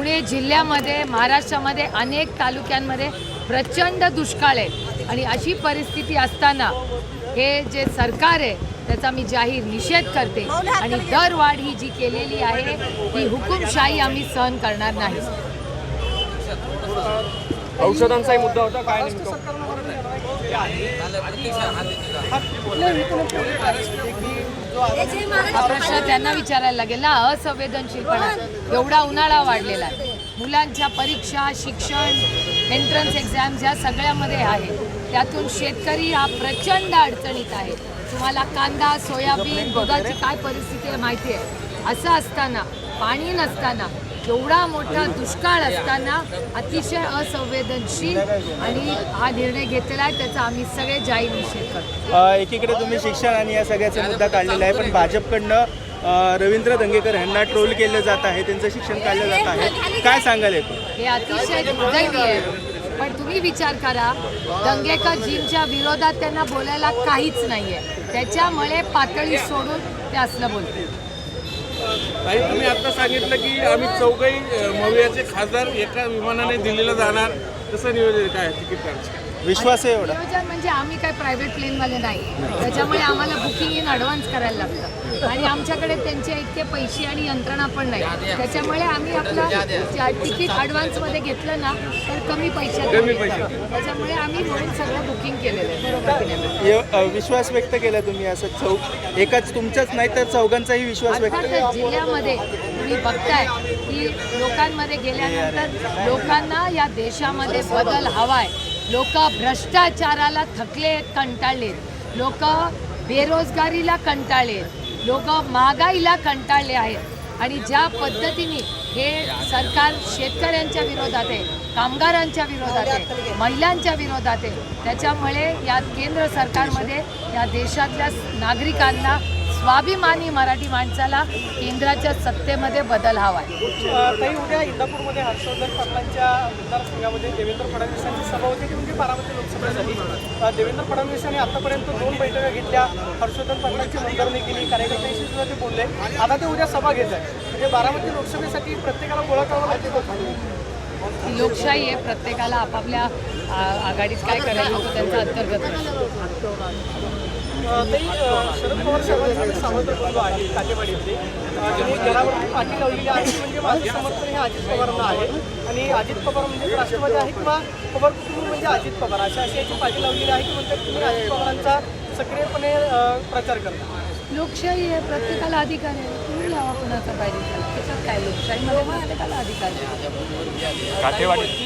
पुणे जिल्ह्यामध्ये महाराष्ट्रामध्ये अनेक तालुक्यांमध्ये प्रचंड दुष्काळ आहे. आणि अशी परिस्थिती असताना हे जे सरकार आहे त्याचा मी जाहीर निषेध करते. आणि दरवाढ ही जी केलेली आहे ही हुकुमशाही आम्ही सहन करणार नाही. औषधांचाही मुद्दा होता काय नेमकं? हा प्रश्न त्यांना विचारायला लागेल ना असंवेदनशीलपणा एवढा उन्हाळा वाढलेला आहे. मुलांच्या परीक्षा शिक्षण एंट्रन्स एक्झाम्स ह्या सगळ्यामध्ये आहे त्यातून शेतकरी हा प्रचंड अडचणीत आहे. तुम्हाला कांदा सोयाबीन दुधाची काय परिस्थिती आहे माहिती आहे? असं असताना पाणी नसताना एवढा मोठा दुष्काळ असताना अतिशय असंवेदनशील आणि हा निर्णय घेतलेला आहे त्याचा आम्ही सगळे जाहीर निषेध करतो. एकीकडे तुम्ही शिक्षण आणि या सगळ्याचा मुद्दा काढलेला आहे पण भाजपकडनं रवींद्र दंगेकर यांना ट्रोल केलं जात आहे त्यांचं शिक्षण काढलं जात आहे. काय सांगाल? हे अतिशय दुर्दैवी आहे. पण तुम्ही विचार करा दंगेकर जीमच्या विरोधात त्यांना बोलायला काहीच नाहीये. त्याच्यामुळे पातळी सोडून ते असलं बोलते ताई तुम्ही आता सांगितलं की आम्ही चौघही मवियाचे खासदार एका विमानाने दिल्लीला जाणार. कसं नियोजन काय तिकीट काढचं विश्वास आहे एवढा. नियोजन म्हणजे आम्ही काय प्रायव्हेट प्लेनवाले नाही. त्याच्यामुळे आम्हाला बुकिंग इन ॲडव्हान्स करायला लागतं. आणि आमच्याकडे त्यांचे इतके पैसे आणि यंत्रणा पण नाही. त्याच्यामुळे आम्ही आपलं तिकीट ॲडव्हान्समध्ये घेतलं ना तर कमी पैशात मिळतं. त्याच्यामुळे आम्ही म्हणून सगळं बुकिंग केलेलं आहे. बरोबर की नाही? ये- अ, विश्वास व्यक्त केला तुम्ही असं चौ एकाच तुमचाच नाही तर चौघांचाही विश्वास व्यक्त अर्थातच जिल्ह्यामध्ये तुम्ही बघताय की लोकांमध्ये गेल्यानंतर लोकांना या देशामध्ये बदल हवाय. लोक भ्रष्टाचाराला थकले कंटाळलेत. लोक बेरोजगारीला कंटाळलेत. लोक महागाईला कंटाळले आहेत. आणि ज्या पद्धतीने हे सरकार शेतकऱ्यांच्या विरोधात आहे कामगारांच्या विरोधात आहे महिलांच्या विरोधात आहे त्याच्यामुळे या केंद्र सरकारमध्ये या देशातल्या नागरिकांना स्वाभिमानी मराठी माणसाला केंद्राच्या सत्तेमध्ये बदल हवा आहे काही उद्या इंदापूरमध्ये हर्षवर्धन पाटलांच्या मतदारसंघामध्ये देवेंद्र फडणवीसांची सभा होती. ती म्हणजे बारामती लोकसभेसाठी देवेंद्र फडणवीस यांनी आतापर्यंत दोन बैठका घेतल्या. हर्षवर्धन पाटलांची मनधरणी केली. कार्यकर्त्यांशी सुद्धा ते बोलले. आता ते उद्या सभा घेत आहे म्हणजे बारामती लोकसभेसाठी प्रत्येकाला गोळा करावा लागते ही लोकशाही आहे. प्रत्येकाला आपापल्या आघाडीत काय करायचं होतं त्यांचा अंतर्गत अ, शरद पवार साहेबांचे सावंत कुटुंब आहे काटेवाडीतले त्यांनी घरावरती पाठी लावलेली आहे ती म्हणजे माझे समर्थन हे अजित पवारांना आहे. आणि अजित पवार म्हणजे राष्ट्रवादी आहे किंवा पवार कुटुंब म्हणजे अजित पवार अशा अशी याची पाठी लावलेली आहे की म्हणतात तुम्ही अजित पवारांचा सक्रियपणे प्रचार करता. लोकशाही आहे प्रत्येकाला अधिकार आहे. तुम्ही लावा कुणाचा पाहिजे. त्याच्यात काय लोकशाहीमध्ये प्रत्येकाला अधिकार आहे.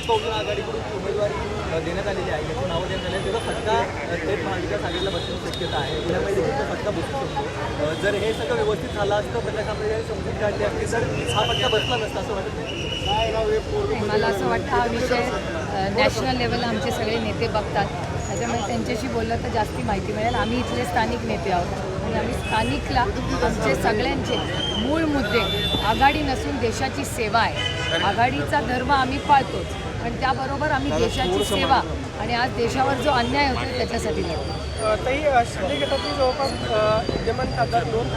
बहुजन आघाडीकडून उमेदवारी देण्यात आलेली आहे. याची नावं देण्यात आली आहे त्याचा फटका अ, थेट महाविकास आघाडीला बसण्याची शक्यता आहे. पुण्यामध्ये देखील तो फटका बसू शकतो. जर हे सगळं व्यवस्थित झालं असतं प्रकाश आंबेडकर समजून काढली असते तर हा फटका बसला नसता असं वाटत नाही. नाही, मला असं वाटतं हा विषय नॅशनल लेवलला आमचे सगळे नेते बघतात. त्याच्यामुळे त्यांच्याशी बोललं तर जास्ती माहिती मिळेल. आम्ही इथले स्थानिक नेते आहोत. आणि आम्ही स्थानिकला आमचे सगळ्यांचे मूळ मुद्दे आघाडी नसून देशाची सेवा आहे. आघाडीचा धर्म आम्ही पाळतोच. पण त्याबरोबर आम्ही देशाची सेवा आणि आज देशावर जो अन्याय होतो त्याच्यासाठी लढतो. ताई शिंदे गटातील जवळपास विद्यमान खासदार दोन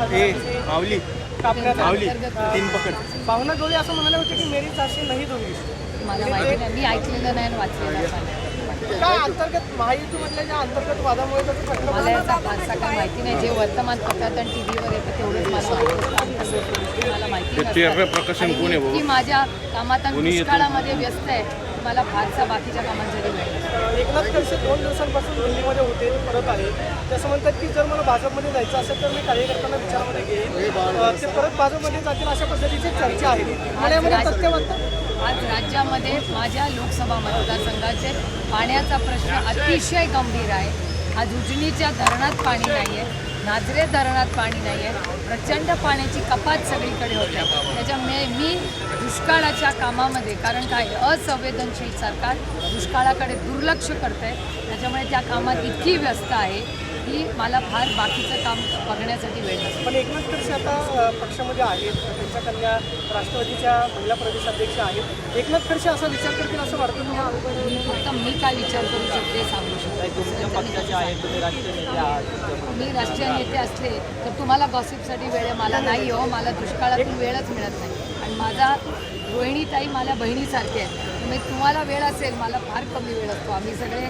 पकड. भावना जोळे असं म्हणाले होते की मेरी चारशे नाही दोन्ही मला माहिती नाही. मी ऐकलेलं नाही आणि वाचलेलं नाही. काय अंतर्गत महायुतीमधल्या ज्या अंतर्गत वादामुळे मला याचा फारसा काय माहिती नाही. जे वर्तमानपत्रात आणि टी व्हीवर येतं होतं. प्रकाशन कोण आहे बाबा? इतकी माझ्या कामात आणि कोणी येतं? दुष्काळामध्ये व्यस्त आहे. मला फारसा बाकीच्या कामांसाठी वेळ नसतो. एकनाथ खडसे दोन दिवसांपासून दिल्लीमध्ये होते ते परत आले तसं म्हणतात की जर मला भाजपमध्ये जायचं असेल तर मी कार्यकर्त्यांना विचारामध्ये घेईन. अ, ते परत भाजपमध्ये जातील अशा पद्धतीची चर्चा आहे. आणि यामध्ये तथ्य म्हणतात आज राज्यामध्ये माझ्या लोकसभा मतदारसंघाचे पाण्याचा प्रश्न अतिशय गंभीर आहे. आज उजनीच्या धरणात पाणी नाही आहे नाझरे धरणात पाणी नाही आहे प्रचंड पाण्याची कपात सगळीकडे होते. त्याच्यामुळे मी दुष्काळाच्या कामामध्ये कारण काय? असंवेदनशील सरकार दुष्काळाकडे दुर्लक्ष करतं आहे त्याच्यामुळे त्या कामात इतकी व्यस्त आहे. की मला फार बाकीचं काम बघण्यासाठी वेळ नसतो. पण एकनाथ खडसे आता पक्षामध्ये आहेत त्यांच्या कन्या राष्ट्रवादीच्या महिला प्रदेशाध्यक्ष आहेत. एकनाथ खडसे असा विचार करतील असं वाटतं तुम्हाला? मी फक्त मी काय विचार करू शकते सांगू शकते. मी तुम्ही राष्ट्रीय नेते आहात मी राष्ट्रीय नेते असले तर तुम्हाला गॉसिपसाठी वेळ आहे मला नाही हो मला दुष्काळातून वेळच मिळत नाही. आणि माझा रोहिणीताई मला बहिणीसारखे आहेत. त्यामुळे तुम्हाला वेळ असेल मला फार कमी वेळ असतो. आम्ही सगळे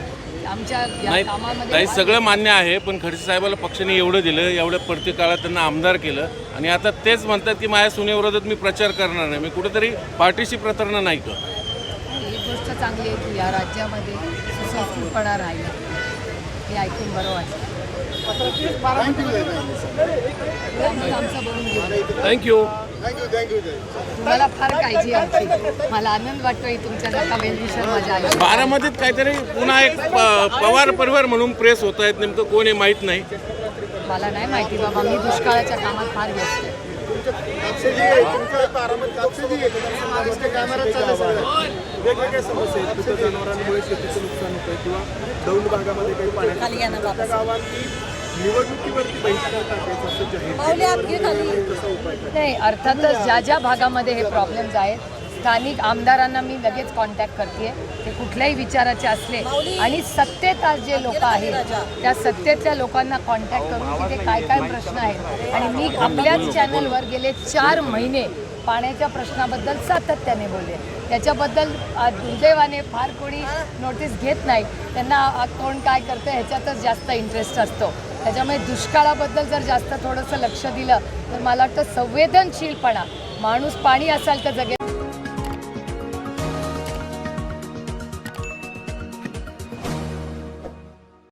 आमच्या या नाही कामामध्ये सगळं मान्य आहे पण खडसे साहेबाला पक्षाने एवढं दिलं एवढ्या प्रत्येक काळात त्यांना आमदार केलं आणि आता तेच म्हणतात की माझ्या सुनेविरोधात मी प्रचार करणार नाही. मी कुठेतरी पार्टीशी प्रतारणा नाही का ही गोष्ट चांगली आहे की या राज्यामध्ये सुसंस्कृतपणा राहील. हे ऐकून बरं वाटलं. आम्ही आमचं बनवून घेऊ. थँक्यू तुम्हाला फार काळजी आहे आमची. मला आनंद वाटतोय तुमच्या माझ्या आयुष्यात बारामतीत काहीतरी पुन्हा एक प- पवार परिवार म्हणून प्रेस होत आहेत नेमकं कोण आहे माहीत नाही. मला नाही माहिती बाबा मी दुष्काळाच्या कामात फार व्यस्त आहे. वेगवेगळ्या समस्या आहेत. कुठं जनावरांमुळे शेतीचं नुकसान होतंय किंवा दौंड भागामध्ये काही त्या गावांनी नाही अर्थातच ज्या ज्या भागामध्ये हे प्रॉब्लेम्स आहेत स्थानिक आमदारांना मी लगेच कॉन्टॅक्ट करते ते कुठल्याही विचाराचे असले आणि सत्तेत आज जे लोक आहेत त्या सत्तेतल्या लोकांना कॉन्टॅक्ट करून तिथे काय काय प्रश्न आहेत. आणि मी आपल्याच चॅनलवर गेले चार महिने पाण्याच्या प्रश्नाबद्दल सातत्याने बोलले. त्याच्याबद्दल दुर्दैवाने फार कोणी नोटीस घेत नाही. त्यांना कोण काय करतं ह्याच्यातच जास्त इंटरेस्ट असतो. त्याच्यामुळे दुष्काळाबद्दल जर जास्त थोडंसं लक्ष दिलं तर मला वाटतं संवेदनशीलपणा. माणूस पाणी असाल तर जगेल.